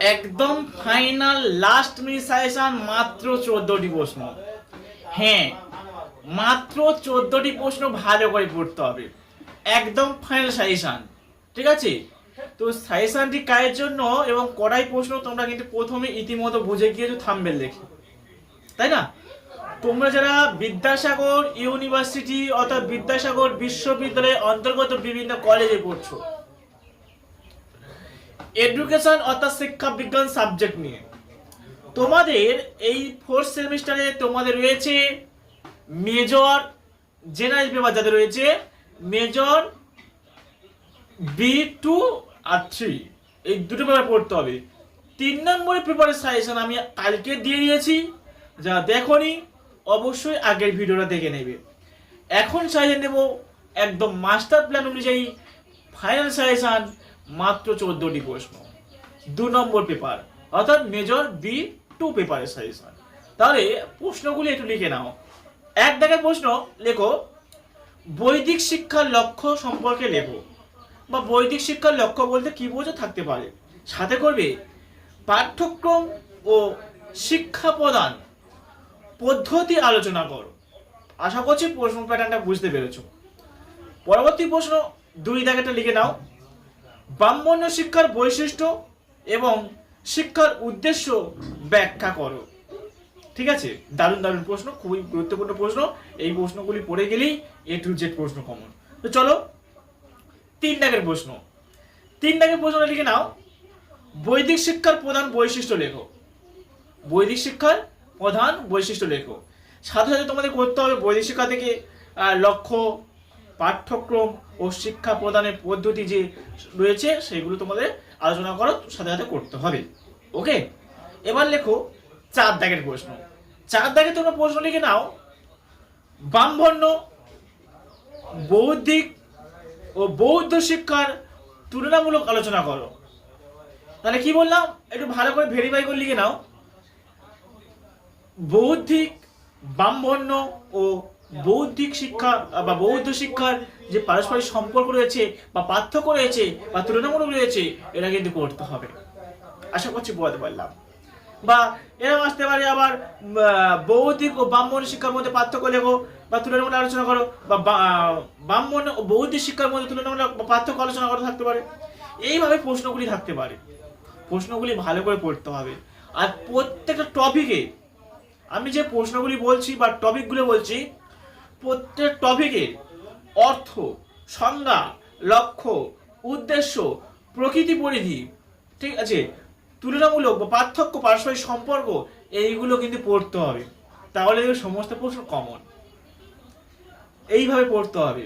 একদম final last minute মাত্র চোদ্দটি প্রশ্ন। হ্যাঁ মাত্র চোদ্দটি প্রশ্ন ভালো করে পড়তে হবে। একদম ফাইনাল সাজেশন, ঠিক আছে? তো সাজেশনটি কায়ের জন্য এবং কড়াই প্রশ্ন তোমরা কিন্তু প্রথমে ইতিমধ্যে বুঝে গিয়েছো, থাম্বেল দেখে। তাই না? তোমরা যারা বিদ্যাসাগর ইউনিভার্সিটি অর্থাৎ বিদ্যাসাগর বিশ্ববিদ্যালয়ের অন্তর্গত বিভিন্ন কলেজে পড়ছো এডুকেশন অর্থাৎ শিক্ষা বিজ্ঞান সাবজেক্ট নিয়ে। তোমাদের এই ফোর্থ সেমিস্টারে তোমাদের রয়েছে মেজর জেনারেল পেপার যাদের রয়েছে মেজর বি টু আর থ্রি এই দুটো পেপার পড়তে হবে। তিন নম্বরের পেপারের সাজেশন আমি কালকে দিয়ে দিয়েছি। যারা দেখনি, অবশ্যই আগের ভিডিওটা দেখে নেবে। এখন সাজেশন নেব, একদম মাস্টার প্ল্যান অনুযায়ী ফাইনাল সাজেশন মাত্র চোদ্দটি প্রশ্ন। দু নম্বর পেপার, অর্থাৎ মেজর বি টু পেপারের সাজেশন তাহলে প্রশ্নগুলি একটু লিখে নাও। এক দাগের প্রশ্ন, লেখো, বৈদিক শিক্ষার লক্ষ্য সম্পর্কে লেখো। বা বৈদিক শিক্ষার লক্ষ্য বলতে কি বোঝো থাকতে পারে? সাথে করবে, পাঠ্যক্রম ও শিক্ষা প্রদান পদ্ধতি আলোচনা করো। আশা করছি প্রশ্ন প্যাটার্নটা বুঝতে পেরেছ। পরবর্তী প্রশ্ন, দুই দাগেটা লিখে নাও। ব্রাহ্মণ্য শিক্ষার বৈশিষ্ট্য এবং শিক্ষার উদ্দেশ্য ব্যাখ্যা করো। ঠিক আছে? দারুণ দারুণ প্রশ্ন, খুবই গুরুত্বপূর্ণ প্রশ্ন। এই প্রশ্নগুলি পড়ে গেলেই এ টু জেড প্রশ্ন কমন তো চলো, তিন দাগের প্রশ্ন। তিন দাগের প্রশ্নটা লিখে নাও। বৈদিক শিক্ষার প্রধান বৈশিষ্ট্য লেখো। বৈদিক শিক্ষার প্রধান বৈশিষ্ট্য লেখো। সাথে সাথে তোমাদের করতে হবে বৈদিক শিক্ষা থেকে লক্ষ্য পাঠ্যক্রম ও শিক্ষা প্রদানের পদ্ধতি যে রয়েছে, সেগুলো তোমাদের আলোচনা করো সাথে সাথে করতে হবে। ওকে? এবার লেখো চার দাগের প্রশ্ন। চার দাগে তোমরা প্রশ্ন লিখে নাও ব্রাহ্মণ্য বৌদ্ধিক ও বৌদ্ধ শিক্ষার তুলনামূলক আলোচনা করো। তাহলে কি বললাম? একটু ভালো করে ভেরিফাই করে লিখে নাও। বৌদ্ধিক ব্রাহ্মণ্য ও বৌদ্ধিক শিক্ষা বা বৌদ্ধ শিক্ষার যে পারস্পরিক সম্পর্ক রয়েছে, বা পার্থক্য রয়েছে, বা তুলনামূলক রয়েছে, এটা কিন্তু করতে হবে। আশা করছি বোঝাতে পারলাম। বা এরকম আসতে পারে আবার বৌদ্ধিক ও ব্রাহ্মণ শিক্ষার মধ্যে পার্থক্য লেখো, বা তুলনামূলক আলোচনা করো, বা ব্রাহ্মণ ও বৌদ্ধিক শিক্ষার মধ্যে তুলনামূলক পার্থক্য আলোচনা করা থাকতে পারে। এইভাবে প্রশ্নগুলি থাকতে পারে। প্রশ্নগুলি ভালো করে পড়তে হবে। আর প্রত্যেকটা টপিকে আমি যে প্রশ্নগুলি বলছি বা টপিকগুলো বলছি প্রত্যেক টপিকে অর্থ, সংজ্ঞা, লক্ষ্য, উদ্দেশ্য, প্রকৃতি পরিধি, ঠিক আছে? তুলনামূলক বা পার্থক্য, পারস্পরিক সম্পর্ক, এইগুলো কিন্তু পড়তে হবে। তাহলে সমস্ত প্রশ্ন কমন এইভাবে পড়তে হবে।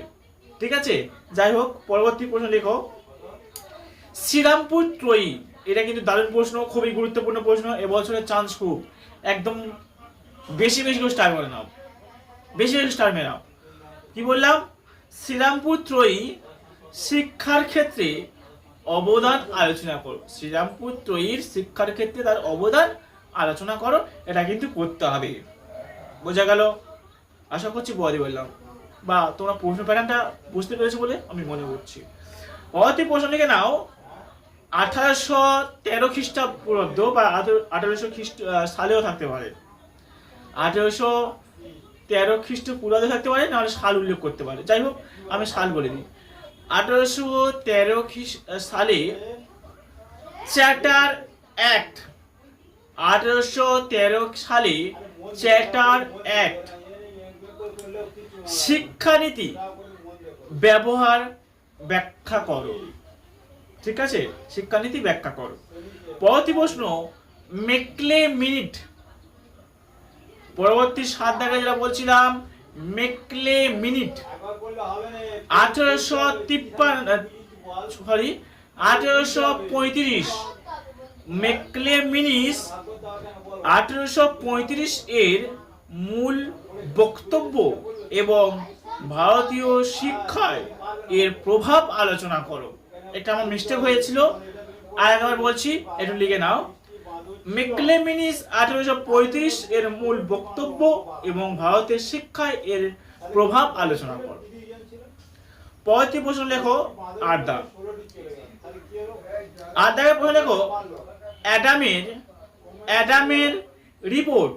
ঠিক আছে? যাই হোক, পরবর্তী প্রশ্ন লেখো। শ্রীরামপুর ত্রয়ী, এটা কিন্তু দারুণ প্রশ্ন, খুবই গুরুত্বপূর্ণ প্রশ্ন, এবছরের চান্স খুব। একদম বেশি বেশি করে স্টার করে নাও। বেশি বেশি স্টার মেরাও কি বললাম? শ্রীরামপুর ত্রয়ী শিক্ষার ক্ষেত্রে অবদান আলোচনা করো। শ্রীরামপুর ত্রয়ীর শিক্ষার ক্ষেত্রে তার অবদান আলোচনা করো, এটা কিন্তু করতে হবে। বোঝা গেল? আশা করছি বদি বললাম। বা তোমরা প্রশ্ন প্যাটার্নটা বুঝতে পেরেছ বলে আমি মনে করছি। পরবর্তী প্রশ্ন লিখে নাও। আঠারোশো তেরো খ্রিস্টাব্দ বা আঠারোশো খ্রিস্ট সালেও থাকতে পারে। আঠারোশো তেরো খ্রিস্ট খ্রিস্টপূর্বাব্দে থাকতে পারে, নাহলে সাল উল্লেখ করতে পারে। যাই হোক, আমি সাল বলে দিই। আঠারোশো তেরো সালে চ্যাটার অ্যাক্ট। আঠারোশো তেরো সালে চ্যাটার অ্যাক্ট। শিক্ষানীতি ব্যবহার ব্যাখ্যা করো। ঠিক আছে? শিক্ষানীতি ব্যাখ্যা করো। পরবর্তী প্রশ্ন মেকলে মিনিট পরবর্তী সাত দাগে যেটা বলছিলাম, মেকলে মিনিট। আঠারোশো তিপ্পান্ন সরি আঠারোশো পঁয়ত্রিশ। মেকলে মিনিস আঠারোশো পঁয়ত্রিশ এর মূল বক্তব্য এবং ভারতীয় শিক্ষায় এর প্রভাব আলোচনা করো। এটা আমার মিস্টেক হয়েছিল। আর একবার বলছি, একটু লিখে নাও। মেকলেমিনিস আঠারোশো পঁয়ত্রিশ এর মূল বক্তব্য এবং ভারতের শিক্ষায় এর প্রভাব আলোচনা করো। পরবর্তী প্রশ্ন লেখো আড্ডা আড্ডাকে প্রশ্ন লেখো, অ্যাডামের অ্যাডামের রিপোর্ট।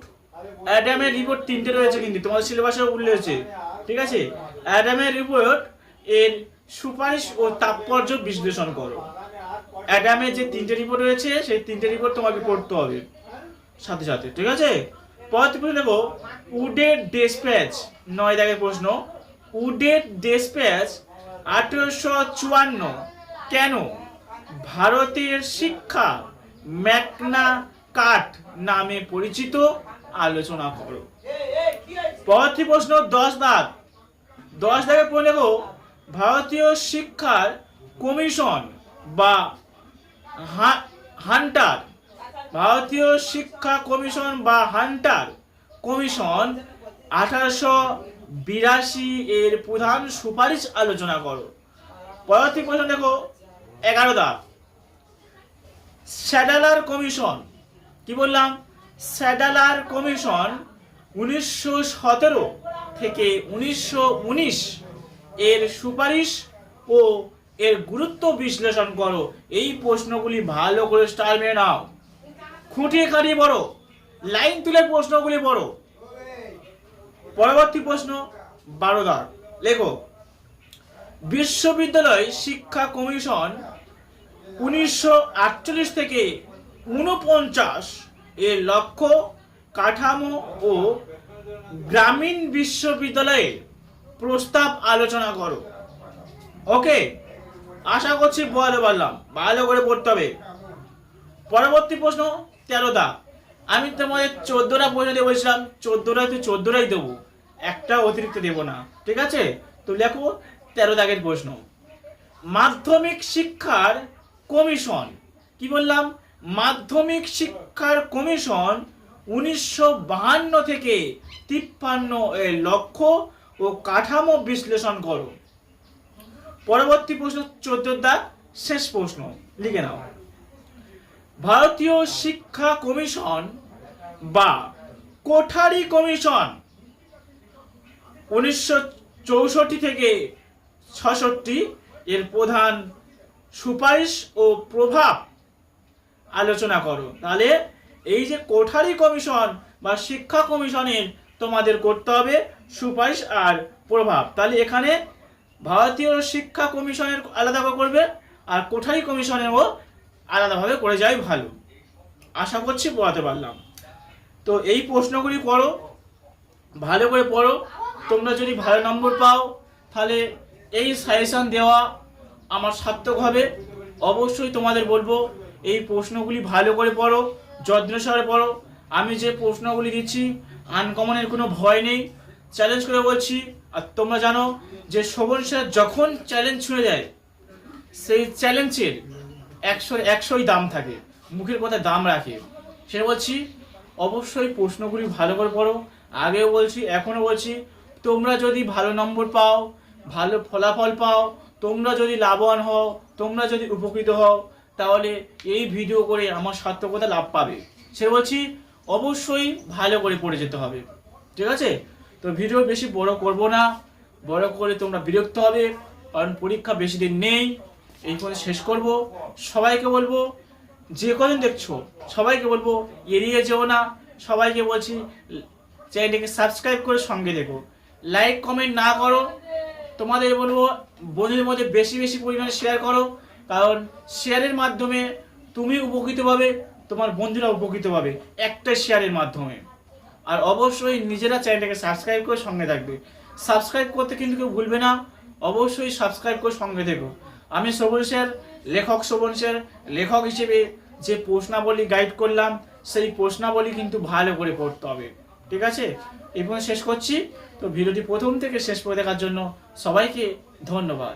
অ্যাডামের রিপোর্ট তিনটে রয়েছে কিন্তু, তোমাদের সিলেবাসে উল্লেখ হয়েছে। ঠিক আছে? অ্যাডামের রিপোর্ট এর সুপারিশ ও তাৎপর্য বিশ্লেষণ করো। অ্যাডামের যে তিনটে রিপোর্ট রয়েছে, সেই তিনটে রিপোর্ট তোমাকে পড়তে হবে। সাথে সাথে, ঠিক আছে? পরবর্তী প্রশ্ন দেখো, উডের ডেসপ্যাচ নয় দাগের প্রশ্ন। উডের ডেসপ্যাচ আঠেরোশো চুয়ান্ন। কেন? ভারতের শিক্ষা ম্যাকনা কাট নামে পরিচিত। আলোচনা করো। পরবর্তী প্রশ্ন, দশ দাগ। দশ দাগে পড়ে ভারতীয় শিক্ষার কমিশন বা হান্টার, ভারতীয় শিক্ষা কমিশন বা হান্টার কমিশন আঠারোশো বিরাশি এর প্রধান সুপারিশ আলোচনা করো। পরবর্তী প্রশ্ন দেখো, এগারো দা স্যাডালার কমিশন, কি বললাম? স্যাডালার কমিশন উনিশশো সতেরো থেকে উনিশশো উনিশ এর সুপারিশ ও এর গুরুত্ব বিশ্লেষণ করো। এই প্রশ্নগুলি ভালো করে স্টার মেরে নাও। খুঁটিয়ে খাটিয়ে পড়ো। লাইন তুলে প্রশ্নগুলি পড়ো। পরবর্তী প্রশ্ন, বারোদার। লেখো, বিশ্ববিদ্যালয় শিক্ষা কমিশন উনিশশো আটচল্লিশ থেকে উনপঞ্চাশ এর লক্ষ্য, কাঠামো ও গ্রামীণ বিশ্ববিদ্যালয়ের প্রস্তাব আলোচনা করো। ওকে আশা করছি বলে পারলাম ভালো করে পড়তে হবে। পরবর্তী প্রশ্ন, তেরোটা। আমি তোমাদের চোদ্দটা প্রশ্ন দিয়ে বলছিলাম, চোদ্দটা তুই চোদ্দটাই দেবো। একটা অতিরিক্ত দেবো না। ঠিক আছে? তো লেখো তেরো দাগের প্রশ্ন। মাধ্যমিক শিক্ষার কমিশন। কি বললাম? মাধ্যমিক শিক্ষার কমিশন উনিশশো বাহান্ন থেকে তিপ্পান্ন লক্ষ্য ও কাঠামো বিশ্লেষণ করো। পরবর্তী প্রশ্ন চোদ্দ দাগ শেষ প্রশ্ন, লিখে নাও। ভারতীয় শিক্ষা কমিশন বা কোঠারি কমিশন উনিশশো চৌষট্টি থেকে ছষট্টি এর প্রধান সুপারিশ ও প্রভাব আলোচনা করো। তাহলে এই যে কোঠারি কমিশন বা শিক্ষা কমিশনের তোমাদের করতে হবে সুপারিশ আর প্রভাব। তাহলে এখানে ভারতীয় শিক্ষা কমিশনের আলাদা করে করবে, আর কোঠারি কমিশনেরও আলাদাভাবে করে যাই ভালো। আশা করছি পড়াতে পারলাম। তো এই প্রশ্নগুলি পড়ো ভালো করে পড়ো। তোমরা যদি ভালো নম্বর পাও, তাহলে এই সাজেশন দেওয়া আমার সার্থক হবে। অবশ্যই তোমাদের বলব, এই প্রশ্নগুলি ভালো করে পড়ো, যত্ন সহকারে পড়ো। আমি যে প্রশ্নগুলি দিচ্ছি আনকমনের কোনো ভয় নেই। চ্যালেঞ্জ করে বলছি, আর তোমরা জানো যে স্যার যখন চ্যালেঞ্জ ছুঁড়ে যায়, সেই চ্যালেঞ্জের একশো, একশোই দাম থাকে, মুখের কথা দাম রাখে। সেটা বলছি, অবশ্যই প্রশ্নগুলি ভালো করে পড়ো। আগেও বলছি, এখনও বলছি, তোমরা যদি ভালো নম্বর পাও, ভালো ফলাফল পাও, তোমরা যদি লাভবান হও, তোমরা যদি উপকৃত হও, তাহলে এই ভিডিও করে আমার সার্থকতা লাভ পাবে। সে বলছি, অবশ্যই ভালো করে পড়ে যেতে হবে। ঠিক আছে? তো ভিডিও বেশি বড় করব না। বড় করে তোমরা বিরক্ত হবে, কারণ পরীক্ষা বেশি দিন নেই। এই করে শেষ করব। সবাইকে বলব, যে কজন দেখছ, সবাইকে বলব, এড়িয়ে যেও না। সবাইকে বলছি, চ্যানেলটিকে সাবস্ক্রাইব করে সঙ্গে দেখো। লাইক, কমেন্ট না করো। তোমাদের বলব, বন্ধুদের মধ্যে বেশি বেশি পরিমাণে শেয়ার করো। কারণ শেয়ারের মাধ্যমে তুমি উপকৃত পাবে, তোমার বন্ধুরা উপকৃত পাবে একটা শেয়ারের মাধ্যমে। আর অবশ্যই নিজেরা চ্যানেলটাকে সাবস্ক্রাইব করে সঙ্গে থাকবে। সাবস্ক্রাইব করতে কিন্তু কেউ ভুলবে না। অবশ্যই সাবস্ক্রাইব করে সঙ্গে দেখো আমি শোভন স্যার, লেখক শোভন স্যার, লেখক হিসেবে যে প্রশ্নাবলী গাইড করলাম, সেই প্রশ্নাবলী কিন্তু ভালো করে পড়তে হবে। ঠিক আছে? এবং শেষ করছি। তো ভিডিওটি প্রথম থেকে শেষ করে দেখার জন্য সবাইকে ধন্যবাদ।